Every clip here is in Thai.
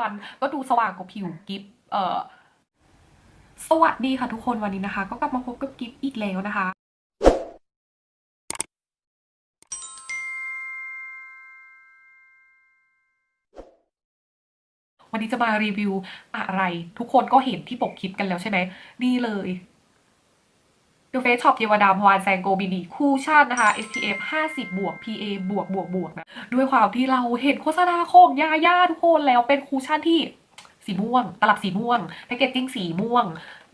วันก็ดูสว่างกว่าผิวกิฟเอ่อ สวัสดีค่ะทุกคนวันนี้นะคะ ก็กลับมาพบกับกิฟอีกแล้วนะคะ วันนี้จะมารีวิวอะไร ทุกคนก็เห็นที่ปกคลิปกันแล้วใช่ไหมนี่เลย The Face Shop เยาวดามวานแซงโกบินีคูชั่นนะคะ SPF 50 บวก PA บวกบวกบวกนะด้วยความที่เราเห็นโฆษณาของยาย่าทุกคนแล้วเป็นคูชั่นที่สีม่วง ตลับสีม่วง แพคเกจจิ้งสีม่วง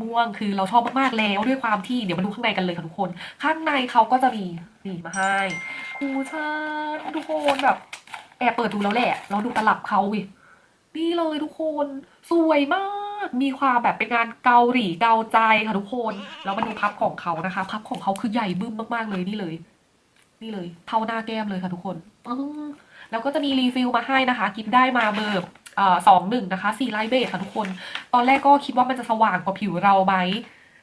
ม่วงคือเราชอบมาก ๆ แล้วด้วยความที่เดี๋ยวมาดูข้างในกันเลยค่ะทุกคน ข้างในเขาก็จะมีนี่มาให้คูชั่นทุกคนแบบแอบเปิดดูแล้วแหละ เราดูตลับเขาวินี่เลยทุกคน สวยมาก มีความแบบเป็นงานเกาหลีเกาใจค่ะทุกคนแล้วมาดูพับของเขานะคะพับของเขาคือใหญ่บึ้มมากๆเลยนี่เลย นี่เลย เท่าหน้าแก้มเลยค่ะทุกคนอแล้วก็จะมีรีฟิลมาให้นะคะกิฟได้มาเบอร์สองหนึ่งนะคะสี่ไลท์เบสค่ะทุกคน ตอนแรกก็คิดว่ามันจะสว่างกว่าผิวเราไหม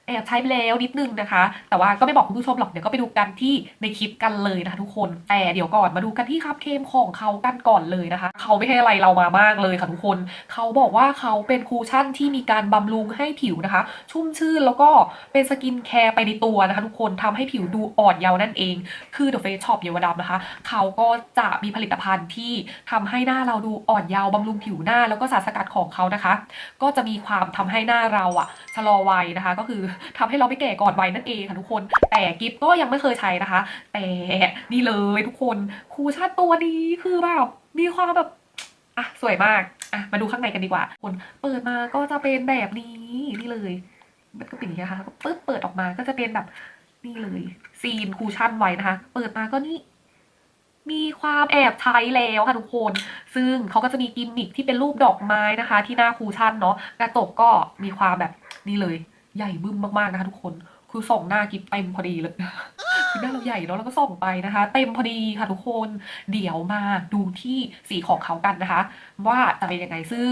แอบใช้ไปแล้วนิดนึงนะคะ แต่ว่าก็ไม่บอกคุณผู้ชมหรอกเดี๋ยวก็ไปดูกันที่ในคลิปกันเลยนะคะทุกคนแต่เดี๋ยวก่อนมาดูกันที่คัพเคมของเขากันก่อนเลยนะคะ เขาไม่ให้อะไรเรามามากเลยค่ะทุกคน เขาบอกว่าเขาเป็นคูชั่นที่มีการบำรุงให้ผิวนะคะ ชุ่มชื่นแล้วก็เป็นสกินแคร์ไปในตัวนะคะทุกคนทำให้ผิวดูอ่อนเยาว์นั่นเอง คือ The Face Shop เยาวดำนะคะ เขาก็จะมีผลิตภัณฑ์ที่ทำให้หน้าเราดูอ่อนเยาว์บำรุงผิวหน้าแล้วก็สารสกัดของเขานะคะ ก็จะมีความทำให้หน้าเราอะชะลอวัยนะคะ ก็คือทำให้เราไม่แก่ก่อนวัยนั่นเองค่ะทุกคน แต่กิฟก็ยังไม่เคยใช้นะคะ แต่นี่เลยทุกคนคูชั่นตัวนี้คือแบบมีความแบบอะสวยมากอะมาดูข้างในกันดีกว่า คนเปิดมาก็จะเป็นแบบนี้นี่เลย มันก็เป็นอย่างนี้นะคะปึ๊บเปิดออกมาก็จะเป็นแบบนี่เลย ซีนคูชั่นไว้นะคะ เปิดมาก็นี่มีความแอบใช้แล้วค่ะทุกคน ซึ่งเขาก็จะมีกิมมิคที่เป็นรูปดอกไม้นะคะ ที่หน้าคูชั่นเนาะ กระจกก็มีความแบบนี่เลย ใหญ่บึ้มมากๆนะคะทุกคน คือส่องหน้ากิฟเต็มพอดีเลยคือหน้าเราใหญ่แล้วเราก็ส่องไปนะคะ เต็มพอดีค่ะทุกคน เดี๋ยวมาดูที่สีของเขากันนะคะ ว่าจะเป็นยังไงซึ่ง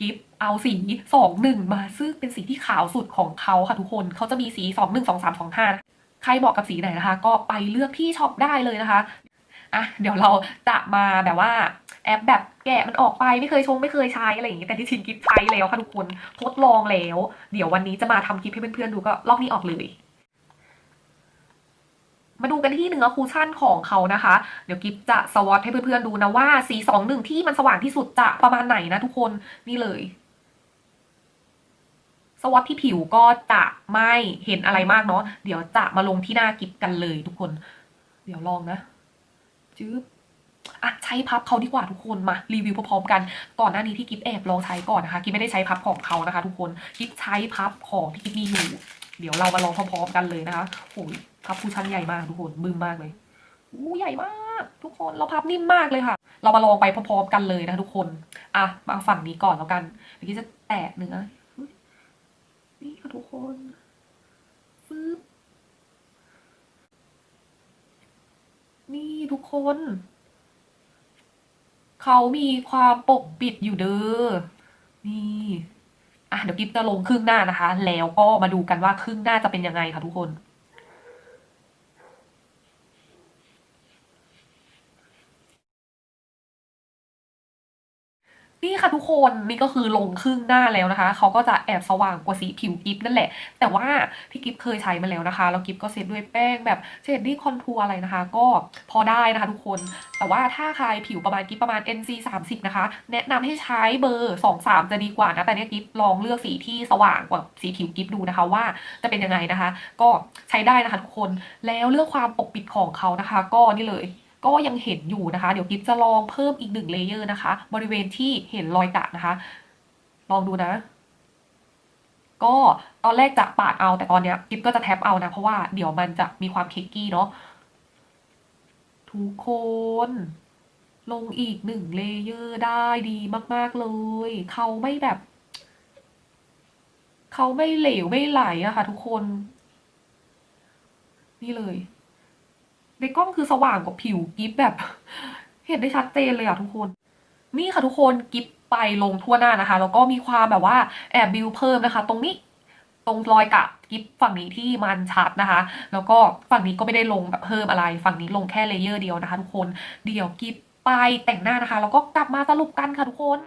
กิฟเอาสีสองหนึ่งมาซึ่งเป็นสีที่ขาวสุดของเขาค่ะทุกคนเขาจะมีสีสองหนึ่งสองสามสองห้าใครเหมาะกับสีไหนนะคะ ก็ไปเลือกที่ช็อปได้เลยนะคะอะเดี๋ยวเราจะมาแบบว่า แอปแบบแกะมันออกไปไม่เคยชงไม่เคยใช้อะไรอย่างงี้แต่ที่ชินกิฟใช้แล้วค่ะทุกคนทดลองแล้ว เดี๋ยววันนี้จะมาทำคลิปให้เพื่อนๆดูก็ลอกนี้ออกเลย มาดูกันที่เนื้อคูชั่นของเขานะคะ เดี๋ยวกิฟจะสวอตให้เพื่อนๆดูนะว่าสีสองหนึ่งที่มันสว่างที่สุดจะประมาณไหนนะทุกคนนี่เลยสวอตที่ผิวก็จะไม่เห็นอะไรมากเนาะ เดี๋ยวจะมาลงที่หน้ากิฟกันเลยทุกคน เดี๋ยวลองนะจื๊บ อะใช้พับเขาดีกว่าทุกคนมารีวิวพร้อมๆกัน ก่อนหน้านี้ที่กิฟแอบลองใช้ก่อนนะคะกิฟไม่ได้ใช้พับของเขานะคะ ทุกคนกิฟใช้พับของที่กิฟมีอยู่ เดี๋ยวเรามาลองพร้อมๆกันเลยนะคะโอ้ยพับคูชั่นใหญ่มากทุกคนบึ้มมากเลยอู้ใหญ่มาก ทุกคนเราพับนิ่มมากเลยค่ะ เรามาลองไปพร้อมๆกันเลยนะคะทุกคนอะมาฝั่งนี้ก่อนแล้วกันเมื่อกี้จะแตะเนื้อนี่ค่ะทุกคนฟึบนี่ทุกคน เขามีความปกปิดอยู่เด้อ นี่อะเดี๋ยวกิฟจะลงครึ่งหน้านะคะ แล้วก็มาดูกันว่าครึ่งหน้าจะเป็นยังไงค่ะทุกคน นี่ค่ะทุกคนนี่ก็คือลงครึ่งหน้าแล้วนะคะ เขาก็จะแอบสว่างกว่าสีผิวกิฟนั่นแหละ แต่ว่าที่กิฟเคยใช้มาแล้วนะคะแล้วกิฟก็เซตด้วยแป้งแบบเชดดิ้งคอนทัวร์อะไรนะคะ ก็พอได้นะคะทุกคน แต่ว่าถ้าใครผิวประมาณกิฟประมาณ NC 30นะคะ แนะนำให้ใช้เบอร์2 3จะดีกว่านะ แต่เนี้ยกิฟลองเลือกสีที่สว่างกว่าสีผิวกิฟดูนะคะว่าจะเป็นยังไงนะคะ ก็ใช้ได้นะคะทุกคนแล้วเรื่องความปกปิดของเขานะคะ ก็นี่เลย ก็ยังเห็นอยู่นะคะ เดี๋ยวกิฟจะลองเพิ่มอีกหนึ่งเลเยอร์นะคะ บริเวณที่เห็นรอยกะนะคะ ลองดูนะ ก็ตอนแรกจะปาดเอาแต่ตอนเนี้ยกิฟก็จะแท็บเอานะ เพราะว่าเดี๋ยวมันจะมีความเคกกี้เนาะทุกคนลงอีกหนึ่งเลเยอร์ได้ดีมาก ๆ เลย เขาไม่แบบ เขาไม่เหลวไม่ไหลอะค่ะทุกคน นี่เลย ในกล้องคือสว่างกว่าผิวกิฟแบบ เห็นได้ชัดเจนเลยอะทุกคน นี่ค่ะทุกคนกิฟไปลงทั่วหน้านะคะ แล้วก็มีความแบบว่าแอบบิวเพิ่มนะคะ ตรงนี้ตรงรอยกะกิฟฝั่งนี้ที่มันชัดนะคะ แล้วก็ฝั่งนี้ก็ไม่ได้ลงแบบเพิ่มอะไร ฝั่งนี้ลงแค่เลเยอร์เดียวนะคะ ทุกคนเดี๋ยวกิฟไปแต่งหน้านะคะ แล้วก็กลับมาสรุปกันค่ะทุกคน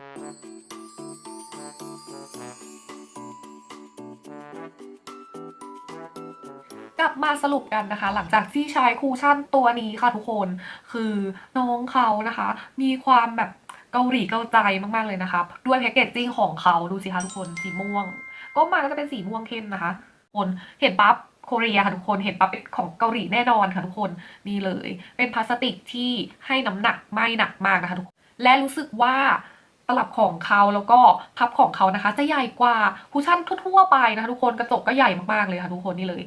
มาสรุปกันนะคะ หลังจากที่ใช้คูชั่นตัวนี้ค่ะทุกคนคือน้องเขานะคะ มีความแบบเกาหลีเกาใจมากๆเลยนะคะ ด้วยแพคเกจจิ้งของเขาดูสิคะทุกคนสีม่วง ก็มาก็จะเป็นสีม่วงเข้มนะคะคนเห็นปั๊บโคเรียค่ะทุกคนเห็นปั๊บเป็นของเกาหลีแน่นอนค่ะทุกคนนี่เลย เป็นพลาสติกที่ให้น้ำหนักไม่หนักมากนะคะทุกคนและรู้สึกว่าตลับของเขาแล้วก็พับของเขานะคะ จะใหญ่กว่าคูชั่นทั่วๆไปนะคะทุกคนกระจกก็ใหญ่มากๆเลยค่ะทุกคนนี่เลย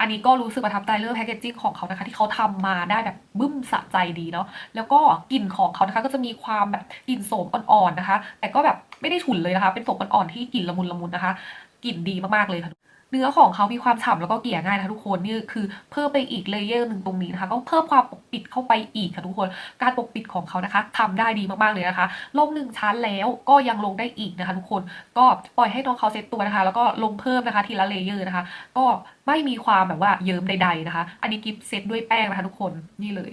อันนี้ก็รู้สึกประทับใจเรื่องแพคเกจจิ้งของเขานะคะ ที่เขาทำมาได้แบบบึ้มสะใจดีเนาะแล้วก็กลิ่นของเขานะคะก็จะมีความแบบกลิ่นโสมอ่อนๆนะคะ แต่ก็แบบไม่ได้ฉุนเลยนะคะ เป็นโสมอ่อนๆที่กลิ่นละมุนละมุนนะคะกลิ่นดีมากๆเลยค่ะ เนื้อของเขามีความฉ่ำแล้วก็เกลี่ยง่ายนะคะทุกคนนี่คือเพิ่มไปอีกเลเยอร์หนึ่งตรงนี้นะคะก็เพิ่มความปกปิดเข้าไปอีกค่ะทุกคน การปกปิดของเขานะคะทำได้ดีมากๆเลยนะคะ ลงหนึ่งชั้นแล้วก็ยังลงได้อีกนะคะ ทุกคนก็ปล่อยให้น้องเขาเซตตัวนะคะ แล้วก็ลงเพิ่มนะคะทีละเลเยอร์นะคะ ก็ไม่มีความแบบว่าเยิ้มใด ๆนะคะ อันนี้กิฟเซตด้วยแป้งนะคะ ทุกคนนี่เลย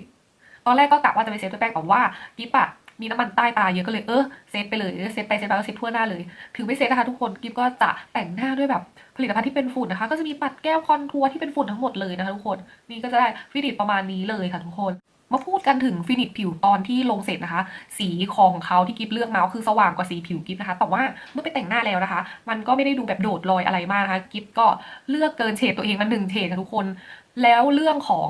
ตอนแรกก็กะว่าจะไปเซตด้วยแป้งแต่ว่ากิฟอะ มีน้ำมันใต้ตาเยอะก็เลยเออเซตไปเลยเซตไปเซตมาก็เซตทั่วหน้าเลย ถึงไม่เซตนะคะทุกคนกิฟก็จะแต่งหน้าด้วยแบบผลิตภัณฑ์ที่เป็นฝุ่นนะคะ ก็จะมีปัดแก้วคอนทัวร์ที่เป็นฝุ่นทั้งหมดเลยนะคะทุกคนนี่ก็จะได้ฟินิชประมาณนี้เลยค่ะทุกคนมาพูดกันถึงฟินิชผิวตอนที่ลงเสร็จนะคะ สีของเขาที่กิฟเลือกมาคือสว่างกว่าสีผิวกิฟนะคะ แต่ว่าเมื่อไปแต่งหน้าแล้วนะคะ มันก็ไม่ได้ดูแบบโดดลอยอะไรมากนะคะกิฟก็เลือกเกินเฉดตัวเองมาหนึ่งเฉดค่ะทุกคน แล้วเรื่องของ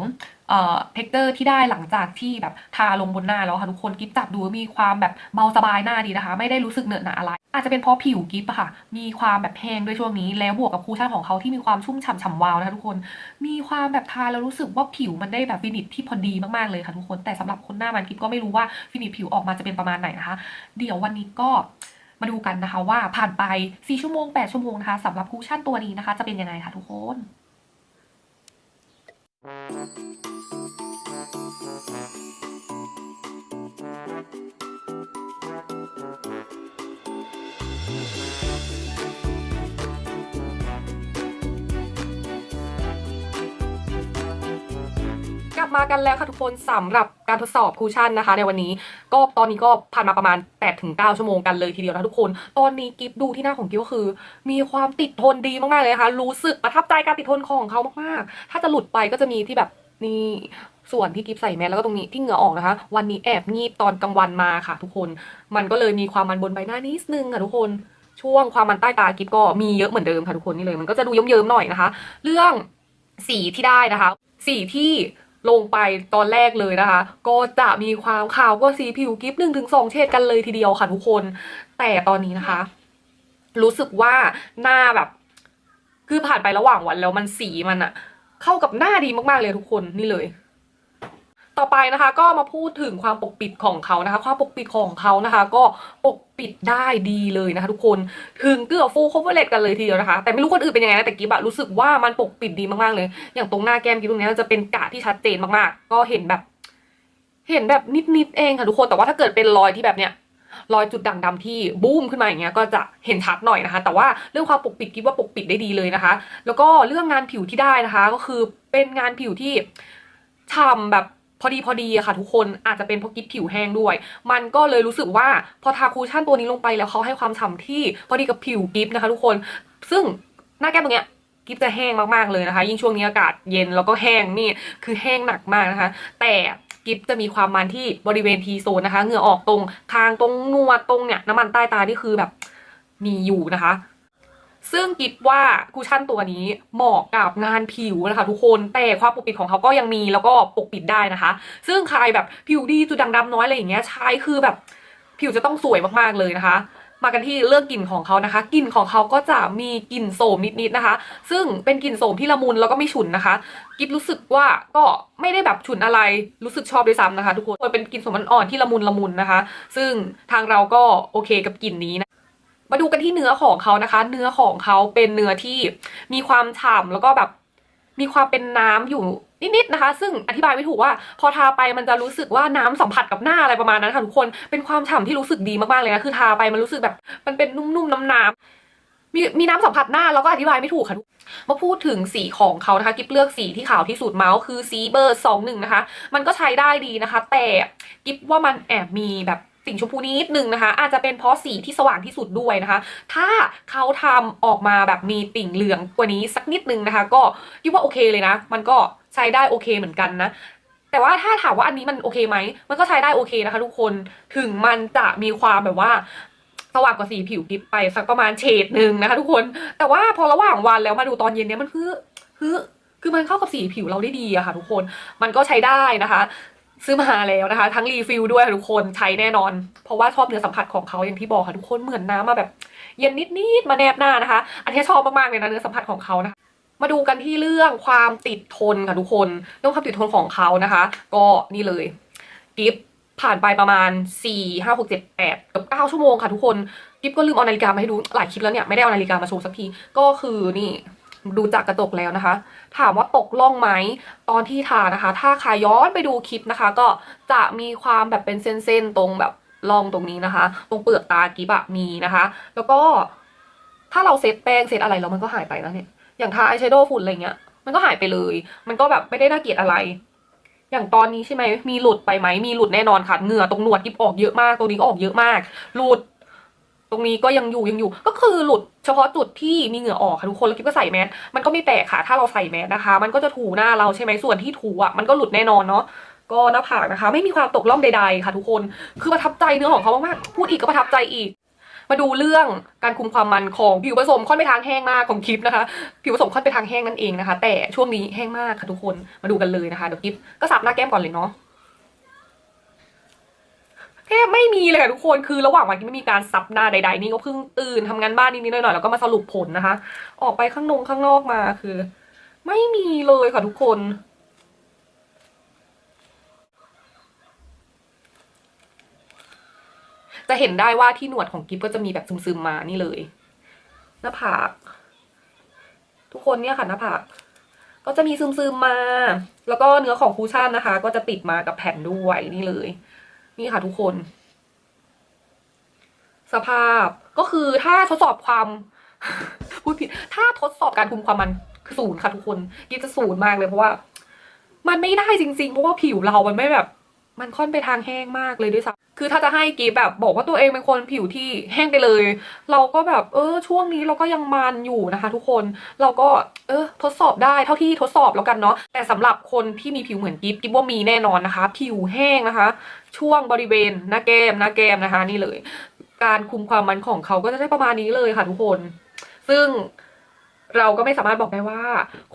เอ่อเทคเจอร์ที่ได้หลังจากที่แบบทาลงบนหน้าแล้วค่ะทุกคนกิฟจับดูมีความแบบเบาสบายหน้าดีนะคะ ไม่ได้รู้สึกเหนอะหนะอะไร อาจจะเป็นเพราะผิวกิฟอะค่ะ มีความแบบแห้งด้วยช่วงนี้แล้วบวกกับคูชั่นของเขาที่มีความชุ่มฉ่ำฉ่ำวาวนะคะทุกคน มีความแบบทาแล้วรู้สึกว่าผิวมันได้แบบฟินิชที่พอดีมากๆเลยค่ะทุกคนแต่สำหรับคนหน้ามันกิฟก็ไม่รู้ว่าฟินิชผิวออกมาจะเป็นประมาณไหนนะคะ เดี๋ยววันนี้ก็มาดูกันนะคะว่าผ่านไป 4 ชั่วโมง 8 ชั่วโมงนะคะสำหรับคูชั่นตัวนี้นะคะ จะเป็นยังไงคะทุกคน ก มากันแล้วค่ะทุกคนสำหรับการทดสอบคูชั่นนะคะ ในวันนี้ก็ตอนนี้ก็ผ่านมาประมาณ8-9ชั่วโมงกันเลยทีเดียวนะทุกคน ตอนนี้กิฟดูที่หน้าของกิฟก็คือ มีความติดทนดีมากๆเลยนะคะรู้สึกประทับใจการติดทนของเขามากๆ ถ้าจะหลุดไปก็จะมีที่แบบนี่ส่วนที่กิฟใส่แมสแล้วก็ตรงนี้ที่เหงื่อออกนะคะ วันนี้แอบงีบตอนกลางวันมาค่ะ ทุกคนมันก็เลยมีความมันบนใบหน้านิดนึงค่ะทุกคนช่วงความมันใต้ตากิฟก็มีเยอะเหมือนเดิมค่ะทุกคนนี่เลยมันก็จะดูเยิ้มๆหน่อยนะคะ เรื่องสีที่ได้นะคะ สีที่ ลงไปตอนแรกเลยนะคะ ก็จะมีความขาวก็สีผิวกิฟต์หนึ่งถึงสองเฉดกันเลยทีเดียวค่ะทุกคน แต่ตอนนี้นะคะ รู้สึกว่าหน้าแบบ คือผ่านไประหว่างวันแล้วมันสีมันอะเข้ากับหน้าดีมากๆเลยทุกคนนี่เลย ต่อไปนะคะก็มาพูดถึงความปกปิดของเขานะคะ ความปกปิดของเขานะคะ ก็ปกปิดได้ดีเลยนะคะ ทุกคนถึงเกือบฟูล coverage กันเลยทีเดียวนะคะ แต่ไม่รู้คนอื่นเป็นยังไงนะแต่กิฟอะรู้สึกว่ามันปกปิดดีมากๆเลย อย่างตรงหน้าแก้มกิฟตรงเนี้ยจะเป็นกะที่ชัดเจนมากๆ ก็เห็นแบบ เห็นแบบนิดๆเองค่ะทุกคนแต่ว่าถ้าเกิดเป็นรอยที่แบบเนี้ยรอยจุดด่างดำที่บูมขึ้นมาอย่างเงี้ยก็จะเห็นชัดหน่อยนะคะ แต่ว่าเรื่องความปกปิดกิฟว่าปกปิดได้ดีเลยนะคะ แล้วก็เรื่องงานผิวที่ได้นะคะ ก็คือเป็นงานผิวที่ฉ่ำแบบ พอดีพอดีอะค่ะทุกคนอาจจะเป็นเพราะกิฟผิวแห้งด้วย มันก็เลยรู้สึกว่าพอทาคูชั่นตัวนี้ลงไปแล้วเขาให้ความฉ่ำที่พอดีกับผิวกิฟนะคะ ทุกคน ซึ่งหน้าแก้มตรงเนี้ยกิฟจะแห้งมากๆเลยนะคะ ยิ่งช่วงนี้อากาศเย็นแล้วก็แห้งนี่คือแห้งหนักมากนะคะ แต่กิฟจะมีความมันที่บริเวณทีโซนนะคะ เหงื่อออกตรงคางตรงนวดตรงเนี่ยน้ำมันใต้ตานี่คือแบบมีอยู่นะคะ ซึ่งกิฟว่าคูชั่นตัวนี้เหมาะกับงานผิวนะคะทุกคนแต่ความปกปิดของเขาก็ยังมีแล้วก็ปกปิดได้นะคะ ซึ่งใครแบบผิวดีจุดด่างดำน้อยอะไรอย่างเงี้ยใช้คือแบบผิวจะต้องสวยมากๆเลยนะคะ มากันที่เรื่องกลิ่นของเขานะคะกลิ่นของเขาก็จะมีกลิ่นโสมนิดๆนะคะ ซึ่งเป็นกลิ่นโสมที่ละมุนแล้วก็ไม่ฉุนนะคะ กิฟรู้สึกว่าก็ไม่ได้แบบฉุนอะไรรู้สึกชอบด้วยซ้ำนะคะ ทุกคนเป็นกลิ่นโสมอ่อนๆที่ละมุนละมุนนะคะ ซึ่งทางเราก็โอเคกับกลิ่นนี้นะ มาดูกันที่เนื้อของเขานะคะ เนื้อของเขาเป็นเนื้อที่มีความฉ่ำแล้วก็แบบมีความเป็นน้ำอยู่นิดๆนะคะ ซึ่งอธิบายไม่ถูกว่า พอทาไปมันจะรู้สึกว่าน้ำสัมผัสกับหน้าอะไรประมาณนั้นค่ะทุกคนเป็นความฉ่ำที่รู้สึกดีมากๆเลยนะคือทาไปมันรู้สึกแบบ มันเป็นนุ่มๆน้ำๆมีมีน้ำสัมผัสหน้าแล้วก็อธิบายไม่ถูกค่ะทุกมาพูดถึงสีของเขานะคะกิฟเลือกสีที่ขาวที่สุดเมาส์คือสีเบอร์สองหนึ่งนะคะ มันก็ใช้ได้ดีนะคะ แต่กิฟว่ามันแอบมีแบบ ติ่งชมพูนิดนึงนะคะ อาจจะเป็นเพราะสีที่สว่างที่สุดด้วยนะคะ ถ้าเขาทำออกมาแบบมีติ่งเหลืองกว่านี้สักนิดนึงนะคะ ก็คิดว่าโอเคเลยนะ มันก็ใช้ได้โอเคเหมือนกันนะแต่ว่าถ้าถามว่าอันนี้มันโอเคไหม มันก็ใช้ได้โอเคนะคะ ทุกคน ถึงมันจะมีความแบบว่าสว่างกว่าสีผิวกิฟไปสักประมาณเฉดหนึ่งนะคะ ทุกคน แต่ว่าพอระหว่างวันแล้วมาดูตอนเย็นเนี้ยมันคือคือคือมันเข้ากับสีผิวเราได้ดีอะค่ะ ทุกคน มันก็ใช้ได้นะคะ ซื้อมาแล้วนะคะ ทั้งรีฟิลด้วยทุกคนใช้แน่นอน เพราะว่าชอบเนื้อสัมผัสของเขาอย่างที่บอกค่ะทุกคนเหมือนน้ำมาแบบ เย็นนิดๆมาแนบหน้านะคะ อันนี้ชอบมากๆเลยนะเนื้อสัมผัสของเขานะคะมาดูกันที่เรื่องความติดทนค่ะทุกคนเรื่องความติดทนของเขานะคะ ก็นี่เลยกิฟผ่านไปประมาณ 4 5 6 7 8เกือบ9ชั่วโมงค่ะทุกคนกิฟก็ลืมเอานาฬิกามาให้ดูหลายคลิปแล้วเนี่ยไม่ได้เอานาฬิกามาโชว์สักทีก็คือนี่ ดูจากกระจกแล้วนะคะ ถามว่าตกล่องไหมตอนที่ทานะคะ ถ้าใครย้อนไปดูคลิปนะคะ ก็จะมีความแบบเป็นเส้นๆตรงแบบร่องตรงนี้นะคะ ตรงเปลือกตากิฟอะมีนะคะ แล้วก็ถ้าเราเซตแป้งเซตอะไรแล้วมันก็หายไปแล้วเนี่ยอย่างทาอายแชโดว์ฝุ่นอะไรเงี้ยมันก็หายไปเลย มันก็แบบไม่ได้น่าเกลียดอะไร อย่างตอนนี้ใช่ไหมมีหลุดไปไหมมีหลุดแน่นอนค่ะเหงื่อตรงหนวดกิบออกเยอะมากตรงนี้ก็ออกเยอะมาก หลุด ตรงนี้ก็ยังอยู่ยังอยู่ ก็คือหลุดเฉพาะจุดที่มีเหงื่อออกค่ะทุกคนแล้วกิบก็ใส่แมสมันก็ไม่แปลกค่ะ ถ้าเราใส่แมสนะคะ มันก็จะถูหน้าเราใช่ไหมส่วนที่ถูอะมันก็หลุดแน่นอนเนาะก็หน้าผากนะคะ ไม่มีความตกล่องใด ๆ ค่ะ ทุกคนคือประทับใจเนื้อของเขามากๆพูดอีกก็ประทับใจอีก มาดูเรื่องการคุมความมันของผิวผสมค่อนไปทางแห้งมากของคลิปนะคะ ผิวผสมค่อนไปทางแห้งนั่นเองนะคะ แต่ช่วงนี้แห้งมากค่ะทุกคนมาดูกันเลยนะคะเดี๋ยวกิฟก็สับหน้าแก้มก่อนเลยเนาะ แทบไม่มีเลยค่ะทุกคนคือระหว่างวันที่ไม่มีการซับหน้าใดๆนี่ก็เพิ่งตื่นทำงานบ้านนิดๆหน่อยๆแล้วก็มาสรุปผลนะคะ ออกไปข้างนงข้างนอกมาคือ ไม่มีเลยค่ะทุกคน จะเห็นได้ว่าที่หนวดของกิฟก็จะมีแบบซึมๆมานี่เลยหน้าผากทุกคนเนี่ยค่ะหน้าผากก็จะมีซึมๆมา แล้วก็เนื้อของคูชั่นนะคะ ก็จะติดมากับแผ่นด้วยนี่เลย นี่ค่ะทุกคน สภาพก็คือถ้าทดสอบความพูดผิด ถ้าทดสอบการคุมความมันคือศูนย์ค่ะทุกคนกิฟจะศูนย์มากเลยเพราะว่า มันไม่ได้จริง ๆ เพราะว่าผิวเรามันไม่แบบ มันค่อนไปทางแห้งมากเลยด้วยซ้ำ คือถ้าจะให้กีแบบบอกว่าตัวเองเป็นคนผิวที่แห้งไปเลย เราก็แบบเออช่วงนี้เราก็ยังมันอยู่นะคะ ทุกคนเราก็เออทดสอบได้เท่าที่ทดสอบแล้วกันเนาะแต่สำหรับคนที่มีผิวเหมือนกิฟกิฟว่ามีแน่นอนนะคะ ผิวแห้งนะคะ ช่วงบริเวณหน้าแก้มหน้าแก้มนะคะ นี่เลย การคุมความมันของเขาก็จะได้ประมาณนี้เลยค่ะทุกคน ซึ่งเราก็ไม่สามารถบอกได้ว่า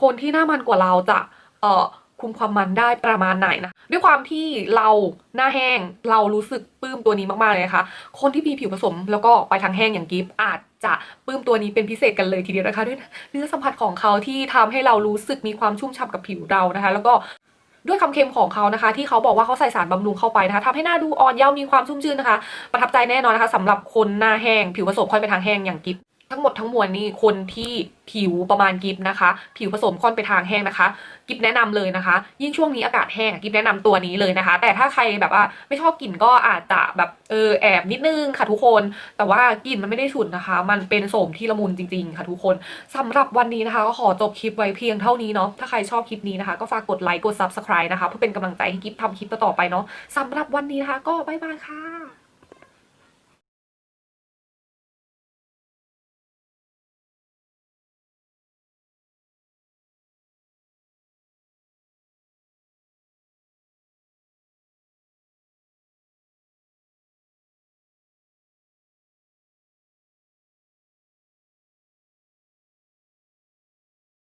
คนที่หน้ามันกว่าเราจะเออ คุมความมันได้ประมาณไหนนะ ด้วยความที่เราหน้าแห้งเรารู้สึกปลื้มตัวนี้มากๆเลยนะคะ คนที่มีผิวผสมแล้วก็ไปทางแห้งอย่างกิฟอาจจะปลื้มตัวนี้เป็นพิเศษกันเลยทีเดียวนะคะ ด้วยเนื้อสัมผัสของเขาที่ทำให้เรารู้สึกมีความชุ่มฉ่ำกับผิวเรานะคะ แล้วก็ด้วยคำเค็มของเขานะคะ ที่เขาบอกว่าเขาใส่สารบำรุงเข้าไปนะคะทำให้หน้าดูอ่อนเยาว์มีความชุ่มชื่นนะคะ ประทับใจแน่นอนนะคะสำหรับคนหน้าแห้งผิวผสมค่อยไปทางแห้งอย่างกิฟ ทั้งหมดทั้งมวลนี่คนที่ผิวประมาณกิฟนะคะ ผิวผสมค่อนไปทางแห้งนะคะ กิฟแนะนำเลยนะคะ ยิ่งช่วงนี้อากาศแห้งกิฟแนะนำตัวนี้เลยนะคะ แต่ถ้าใครแบบว่าไม่ชอบกลิ่นก็อาจจะแบบเออแอบนิดนึงค่ะทุกคน แต่ว่ากลิ่นมันไม่ได้ฉุนนะคะ มันเป็นโสมที่ละมุนจริงๆ ค่ะทุกคนสำหรับวันนี้นะคะก็ขอจบคลิปไว้เพียงเท่านี้เนาะถ้าใครชอบคลิปนี้นะคะก็ฝากกดไลค์กด subscribe นะคะเพื่อเป็นกำลังใจให้กิฟทำคลิปต่อๆไปเนาะสำหรับวันนี้นะคะก็บายบายค่ะ